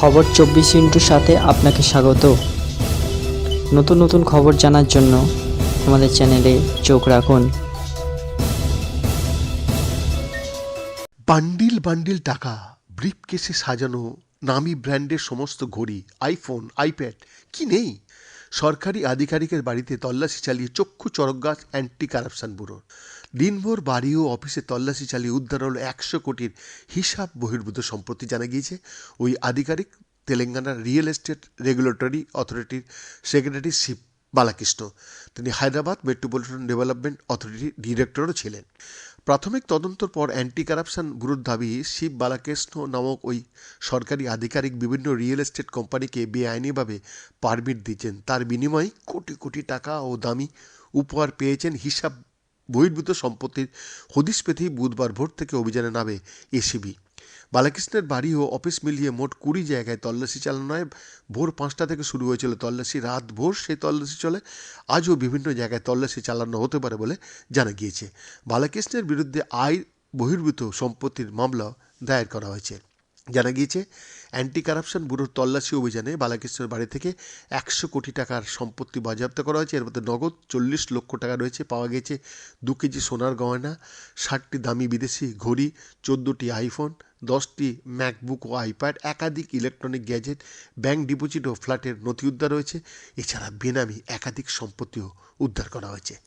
খবর চব্বিশ ইন্টুর সাথে আপনাকে স্বাগত। নতুন নতুন খবর জানার জন্য আমাদের চ্যানেলে চোখ রাখুন। বান্ডিল বান্ডিল টাকা, ব্রিফকেসে সাজানো, নামি ব্র্যান্ডের সমস্ত ঘড়ি আইফোন আইপ্যাড কি নেই? সরকারি আধিকারিকের বাড়িতে তল্লাশি চালিয়ে চক্ষু চরকগাছ অ্যান্টি কারাপশন ব্যুরোর দিনভর বাড়ি ও অফিসে তল্লাশি চালিয়ে উদ্ধার হলো একশো কোটির হিসাব বহির্ভূত সম্পত্তি জানা গিয়েছে। ওই আধিকারিক তেলেঙ্গানার রিয়েল এস্টেট রেগুলেটরি অথরিটির সেক্রেটারি শিব বালাকৃষ্ণ। তিনি হায়দ্রাবাদ মেট্রোপলিটন ডেভেলপমেন্ট অথরিটির ডিরেক্টরও ছিলেন। প্রাথমিক তদন্তর পর অ্যান্টি কারাপশন ব্যুরোর দাবি শিব বালাকৃষ্ণ নামক ওই সরকারি আধিকারিক বিভিন্ন রিয়েল এস্টেট কোম্পানিকে বেআইনিভাবে পারমিট দিয়েছেন তার বিনিময়ে কোটি কোটি টাকা ও দামি উপহার পেয়েছেন হিসাব বহির্ভূত সম্পত্তির হদিশ পেতেই বুধবার ভোর থেকে অভিযানে নামে এসিবি। বালাকৃষ্ণের বাড়ি ও অফিস মিলিয়ে মোট কুড়ি জায়গায় তল্লাশি চালানো হয়। ভোর পাঁচটা থেকে শুরু হয়েছিল তল্লাশি। রাত ভোর সেই তল্লাশি চলে। আজও বিভিন্ন জায়গায় তল্লাশি চালানো হতে পারে বলে জানা গিয়েছে। বালাকৃষ্ণের বিরুদ্ধে আয় বহির্ভূত সম্পত্তির মামলা দায়ের করা হয়েছে। জানা গিয়েছে অ্যান্টি কারাপশন ব্যুরোর তল্লাশি অভিযানে বালাকৃষ্ণের বাড়ি থেকে একশো কোটি টাকার সম্পত্তি বাজেয়াপ্ত করা হয়েছে। এর মধ্যে নগদ চল্লিশ লক্ষ টাকা রয়েছে। পাওয়া গেছে দু কেজি সোনার গয়না, ষাটটি দামি বিদেশি ঘড়ি, চোদ্দোটি আইফোন, দশটি ম্যাকবুক ও আইপ্যাড, একাধিক ইলেকট্রনিক গ্যাজেট, ব্যাংক ডিপোজিট ও ফ্ল্যাটের নথি উদ্ধার হয়েছে। এছাড়া বেনামি একাধিক সম্পত্তিও উদ্ধার করা হয়েছে।